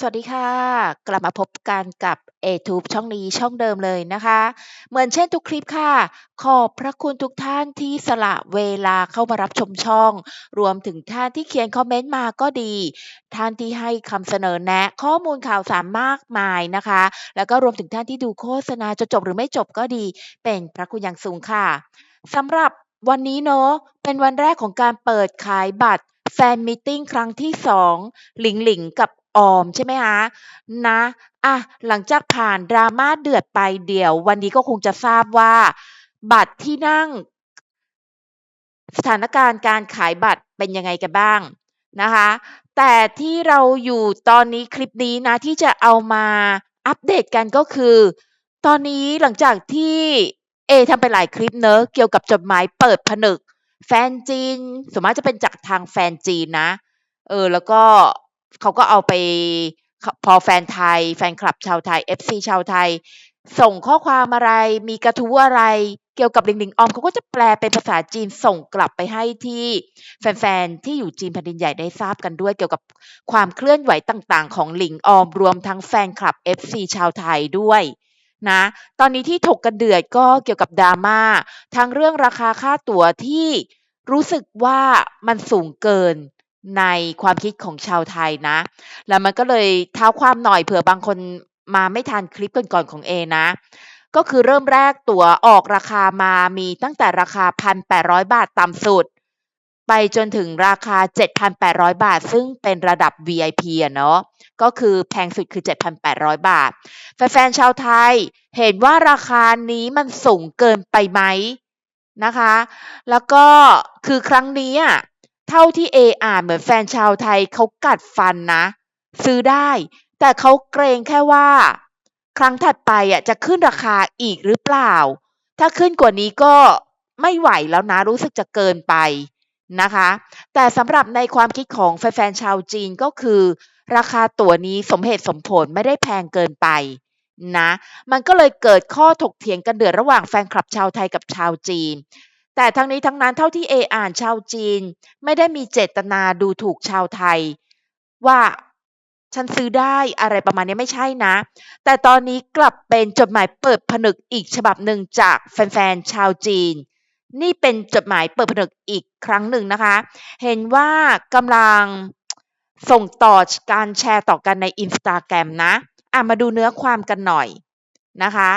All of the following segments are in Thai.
สวัสดีค่ะ กลับมาพบกันกับเอทูบช่องนี้ช่องเดิมเลยนะคะ เหมือนเช่นทุกคลิปค่ะ ขอบพระคุณทุกท่านที่สละเวลาเข้ามารับชมช่อง รวมถึงท่านที่เขียนคอมเมนต์มาก็ดี ท่านที่ให้คำเสนอแนะ ข้อมูลข่าวสารมากมายนะคะ แล้วก็รวมถึงท่านที่ดูโฆษณาจะจบหรือไม่จบก็ดี เป็นพระคุณอย่างสูงค่ะสำหรับวันนี้เนาะเป็นวันแรกของการเปิดขายบัตรแฟนมิทติ้งครั้งที่สองหลิงหลิงกับ ออมใช่ไหมคะนะอะหลังจากผ่านดราม่าเดือดไปเดี๋ยว วันนี้ก็คงจะทราบว่า บัตรที่นั่ง สถานการณ์การขายบัตรเป็นยังไงกันบ้างนะคะ แต่ที่เราอยู่ตอนนี้คลิปนี้นะที่จะเอามาอัปเดตกันก็คือ ตอนนี้หลังจากที่เอทำไปหลายคลิปเนอะเกี่ยวกับจดหมายเปิดผนึก แฟนจีนสมมติจะเป็นจากทางแฟนจีนนะ เออแล้วก็ เขาก็เอาไปพอแฟนไทย แฟนคลับชาวไทย FC ชาวไทย ส่งข้อความอะไร มีกระทู้อะไร เกี่ยวกับลิงลิงออมเขาก็จะแปลเป็นภาษาจีนส่งกลับไปให้ที่แฟนๆ ที่อยู่จีนแผ่นดินใหญ่ได้ทราบกันด้วย เกี่ยวกับความเคลื่อนไหวต่างๆ ของหลิงออมรวมทั้งแฟนคลับ FC ชาวไทยด้วยนะตอนนี้ที่ถกกันเดือดก็เกี่ยวกับดราม่าทั้งเรื่องราคาค่าตั๋วที่รู้สึกว่ามันสูงเกิน ในความคิดของชาวไทยนะ แล้วมันก็เลยเท้าความหน่อยเผื่อบางคนมาไม่ทันคลิปก่อนๆของเอนะ ก็คือเริ่มแรกตั๋วออกราคามามีตั้งแต่ราคา 1,800 บาทต่ำสุด ไปจนถึงราคา 7,800 บาท ซึ่งเป็นระดับ VIP อะเนาะ ก็คือแพงสุดคือ 7,800 บาท แฟนๆชาวไทยเห็นว่าราคานี้มันสูงเกินไปไหมนะคะ แล้วก็คือครั้งนี้อะ เท่าที่เออ่านเหมือนแฟนชาวไทยเขากัดฟันนะ ซื้อได้ แต่เขาเกรงแค่ว่า ครั้งถัดไปอะจะขึ้นราคาอีกหรือเปล่า ถ้าขึ้นกว่านี้ก็ไม่ไหวแล้วนะรู้สึกจะเกินไปนะคะ แต่สำหรับในความคิดของแฟนๆชาวจีนก็คือ ราคาตั๋วนี้สมเหตุสมผลไม่ได้แพงเกินไปนะ มันก็เลยเกิดข้อถกเถียงกันเดือดระหว่างแฟนคลับชาวไทยกับชาวจีน แต่ทั้งนี้ทั้งนั้นเท่าที่เออ่านชาวจีน ไม่ได้มีเจตนาดูถูกชาวไทย ว่าฉันซื้อได้อะไรประมาณนี้ไม่ใช่นะ แต่ตอนนี้กลับเป็นจดหมายเปิดผนึกอีกฉบับหนึ่งจากแฟนๆชาวจีน นี่เป็นจดหมายเปิดผนึกอีกครั้งหนึ่งนะคะ เห็นว่ากำลังส่งต่อการแชร์ต่อกันในอินสตาแกรมนะอะมาดูเนื้อความกันหน่อยนะคะ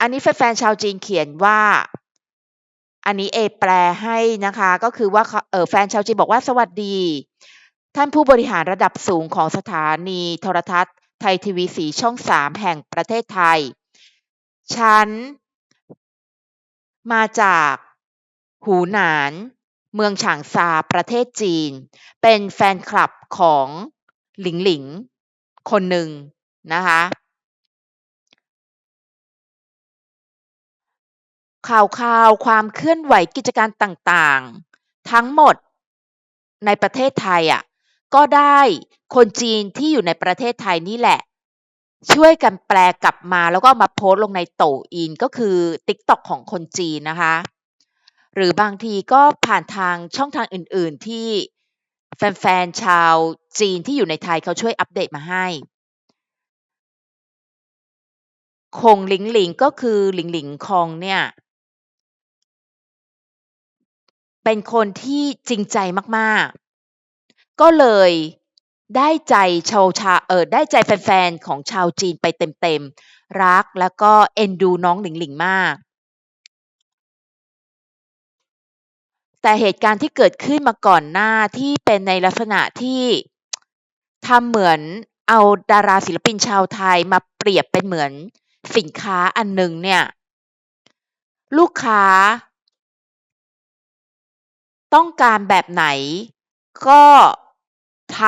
อันนี้แฟนๆชาวจีนเขียนว่า อันนี้เอแปลให้นะคะ ก็คือว่าเออแฟนชาวจีนบอกว่าสวัสดี ท่านผู้บริหารระดับสูงของสถานีโทรทัศน์ ไทยทีวีสีช่องสามแห่งประเทศไทย ฉัน มาจากหูหนาน เมืองฉางซาประเทศจีน เป็นแฟนคลับของหลิงหลิง คนหนึ่งนะคะ ข่าวข่าวความเคลื่อนไหวกิจการต่างๆ ทั้งหมดในประเทศไทยอะก็ได้คนจีนที่อยู่ในประเทศไทยนี่แหละ ช่วยกันแปลกลับมาแล้วก็มาโพสต์ลงในโตอินก็คือ TikTok ของคนจีนนะคะ หรือบางทีก็ผ่านทางช่องทางอื่นๆที่แฟนๆชาวจีนที่อยู่ในไทยเขาช่วยอัปเดตมาให้คงหลิงหลิงก็คือหลิงหลิงคองเนี่ย เป็นคนที่จริงใจมากๆ ก็เลยได้ใจชาวชาเออได้ใจแฟนๆ ของชาวจีนไปเต็มๆ รักแล้วก็เอ็นดูน้องหลิงหลิงมาก แต่เหตุการณ์ที่เกิดขึ้นมาก่อนหน้าที่เป็นในลักษณะที่ทำเหมือนเอาดาราศิลปินชาวไทยมาเปรียบเป็นเหมือนสินค้าอันหนึ่งเนี่ย ลูกค้า ต้องการแบบไหน ก็ท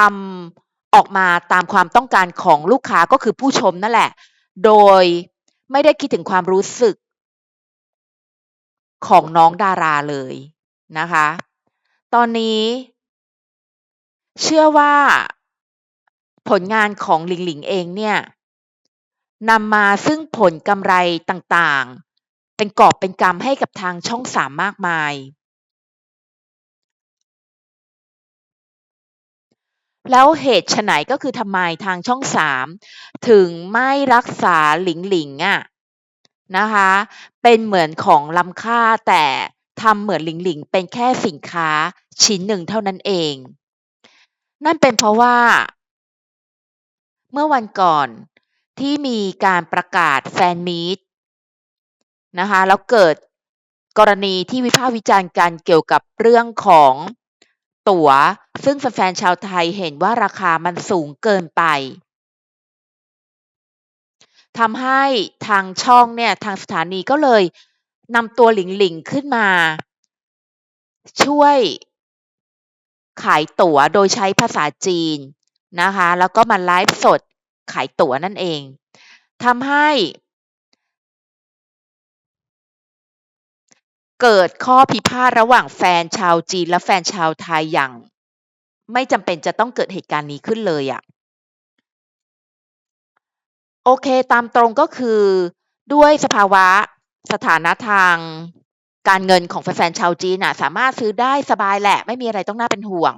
ำออกมาตามความต้องการของลูกค้าก็คือผู้ชมนั่นแหละ โดยไม่ได้คิดถึงความรู้สึก ของน้องดาราเลยนะคะ ตอนนี้ เชื่อว่าผลงานของหลิงหลิงเองเนี่ยนำมาซึ่งผลกำไรต่างๆ เป็นกอบเป็นกำให้กับทางช่องสามมากมาย แล้วเหตุไฉนก็คือทำไมทางช่อง3ถึงไม่รักษาหลิงหลิงอะนะคะ เป็นเหมือนของล้ำค่าแต่ทำเหมือนหลิงหลิงเป็นแค่สินค้าชิ้นหนึ่งเท่านั้นเอง นั่นเป็นเพราะว่า เมื่อวันก่อนที่มีการประกาศแฟนมีตนะคะแล้วเกิดกรณีที่วิพากษ์วิจารณ์กันเกี่ยวกับเรื่องของ ตั๋ว ซึ่งแฟนๆชาวไทยเห็นว่าราคามันสูงเกินไปทำให้ทางช่องเนี่ยทางสถานีก็เลยนำตัวหลิงหลิงขึ้นมา ช่วยขายตั๋วโดยใช้ภาษาจีนนะคะ แล้วก็มาไลฟ์สดขายตั๋วนั่นเองทำให้ เกิดข้อพิพาทระหว่างแฟนชาวจีนและแฟนชาวไทยอย่าง ไม่จำเป็นจะต้องเกิดเหตุการณ์นี้ขึ้นเลยอะโอเคตามตรงก็คือด้วยสภาวะสถานะทางการเงินของแฟนๆชาวจีนน่ะ สามารถซื้อได้สบายแหละ ไม่มีอะไรต้องน่าเป็นห่วง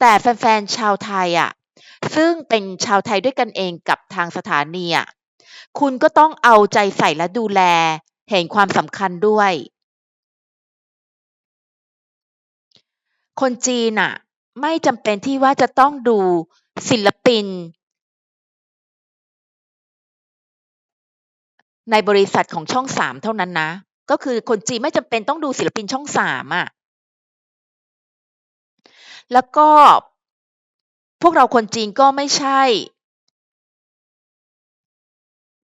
แต่แฟนๆชาวไทยอะ ซึ่งเป็นชาวไทยด้วยกันเองกับทางสถานีอะคุณก็ต้องเอาใจใส่และดูแล เห็นความสำคัญด้วย คนจีนน่ะไม่จำเป็นที่ว่าจะต้องดูศิลปิน ในบริษัทของช่อง3เท่านั้นนะ ก็คือคนจีนไม่จำเป็นต้องดูศิลปินช่อง3อะแล้วก็พวกเราคนจีนก็ไม่ใช่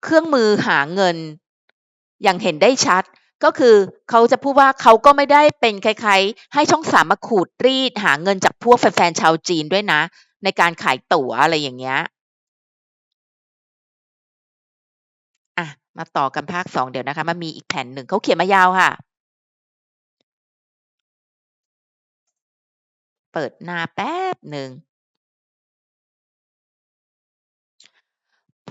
เครื่องมือหาเงิน อย่างเห็นได้ชัด ก็คือเขาจะพูดว่าเขาก็ไม่ได้เป็นคล้ายๆ ให้ช่อง3มมาขูดรีดหาเงินจากพวกแฟนๆชาวจีนด้วยนะ ในการขายตั๋วอะไรอย่างเงี้ยอะมาต่อกันภาค2เดี๋ยวนะคะมันมีอีกแผ่นหนึ่งเขาเขียนมายาวค่ะ เปิดหน้าแป๊บหนึ่ง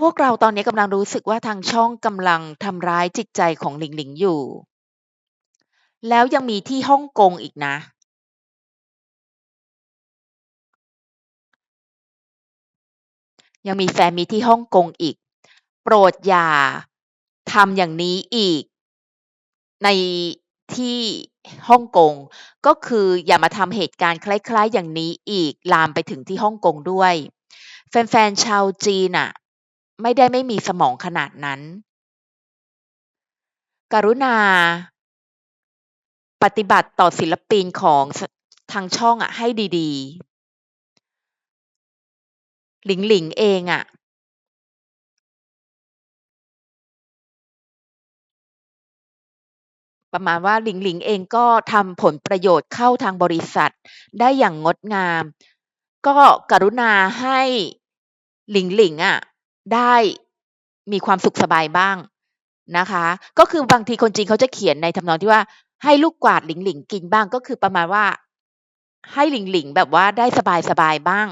พวกเราตอนนี้กำลังรู้สึกว่าทางช่องกำลังทำร้ายจิตใจของหลิงหลิงอยู่ แล้วยังมีที่ฮ่องกงอีกนะ ยังมีแฟนมีที่ฮ่องกงอีก โปรดอย่าทำอย่างนี้อีก ในที่ฮ่องกงก็คืออย่ามาทำเหตุการณ์คล้าย ๆ อย่างนี้อีกลามไปถึงที่ฮ่องกงด้วย แฟนๆชาวจีนน่ะ ไม่ได้ไม่มีสมองขนาดนั้น กรุณา ปฏิบัติต่อศิลปินของทางช่องอะให้ดีๆ หลิงหลิงเองอะประมาณว่าหลิงหลิงเองก็ทำผลประโยชน์เข้าทางบริษัท ได้อย่างงดงาม ก็กรุณาให้หลิงหลิงอะ ได้มีความสุขสบายบ้างนะคะ ก็คือบางทีคนจีนเขาจะเขียนในทำนองที่ว่าให้ลูกกวาดหลิงหลิงกินบ้างก็คือประมาณว่า ให้หลิงหลิงแบบว่าได้สบายๆบ้าง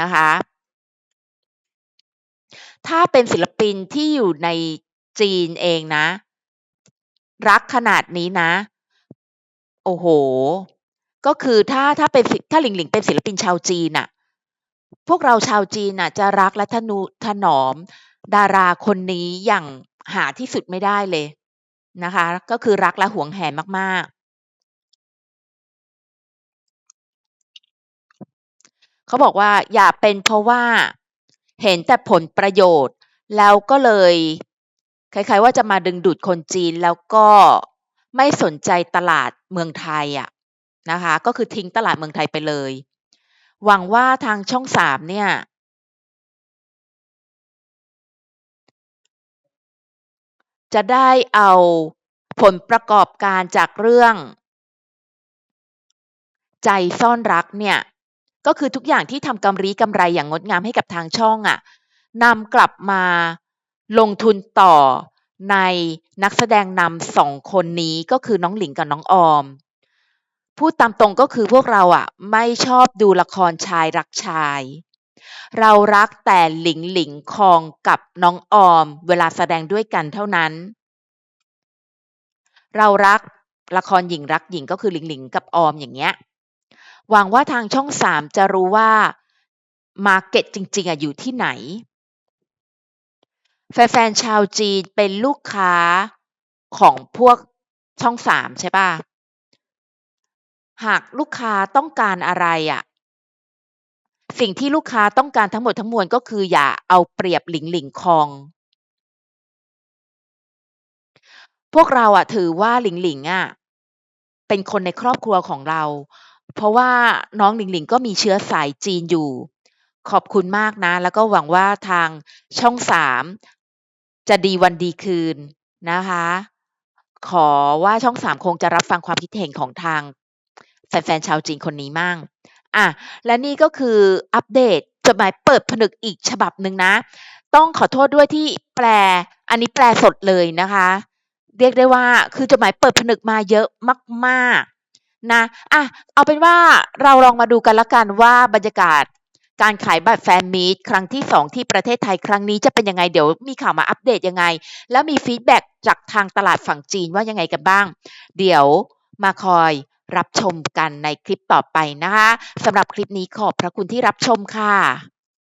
นะคะ ถ้าเป็นศิลปินที่อยู่ในจีนเองนะ รักขนาดนี้นะ โอ้โฮก็คือถ้าถ้าเป็นถ้าหลิงหลิงเป็นศิลปินชาวจีนน่ะ พวกเราชาวจีนน่ะจะรักและทนุถนอมดาราคนนี้อย่างหาที่สุดไม่ได้เลยนะคะ ก็คือรักและหวงแหนมากๆ เขาบอกว่าอย่าเป็นเพราะว่าเห็นแต่ผลประโยชน์ แล้วก็เลยคล้ายๆว่าจะมาดึงดูดคนจีนแล้วก็ไม่สนใจตลาดเมืองไทยอะนะคะ ก็คือทิ้งตลาดเมืองไทยไปเลย หวังว่าทางช่อง3เนี่ย จะได้เอาผลประกอบการจากเรื่อง ใจซ่อนรักเนี่ย ก็คือทุกอย่างที่ทำกำลี้กำไรอย่างงดงามให้กับทางช่องอะนำกลับมาลงทุนต่อในนักแสดงนำ2คนนี้ก็คือน้องหลิงกับน้องออม พูดตามตรงก็คือพวกเราอะไม่ชอบดูละครชายรักชาย เรารักแต่หลิงหลิงคองกับน้องออม เวลาแสดงด้วยกันเท่านั้น เรารักละครหญิงรักหญิงก็คือหลิงหลิงกับออมอย่างเงี้ยหวังว่าทางช่อง3จะรู้ว่า market จริง ๆอะอยู่ที่ไหน แฟนๆชาวจีนเป็นลูกค้าของพวกช่อง3ใช่ปล่า หากลูกค้าต้องการอะไรอะ สิ่งที่ลูกค้าต้องการทั้งหมดทั้งมวล ก็คืออย่าเอาเปรียบหลิงหลิงคอง พวกเราอะถือว่าหลิงหลิงอะ เป็นคนในครอบครัวของเรา เพราะว่าน้องหลิงหลิงก็มีเชื้อสายจีนอยู่ ขอบคุณมากนะ แล้วก็หวังว่าทางช่อง 3 จะดีวันดีคืนนะคะ ขอว่าช่อง 3 คงจะรับฟังความคิดเห็นของทาง แฟนๆชาวจีนคนนี้มั่งอะและนี่ก็คืออัปเดตจดหมายเปิดผนึกอีกฉบับหนึ่งนะ ต้องขอโทษด้วยที่แปล อันนี้แปลสดเลยนะคะ เรียกได้ว่าคือจดหมายเปิดผนึกมาเยอะมากๆนะอะเอาเป็นว่าเราลองมาดูกันล้วกันว่าบรรยากาศการขายบัตรแฟนมีตครั้งที่ 2 ที่ประเทศไทยครั้งนี้จะเป็นยังไงเดี๋ยวมีข่าวมาอัปเดตยังไง แล้วมีฟีดแบ็กจากทางตลาดฝั่งจีนว่ายังไงกันบ้าง เดี๋ยวมาคอย รับชมกันในคลิปต่อไปนะคะสำหรับคลิปนี้ขอบพระคุณที่รับชมค่ะ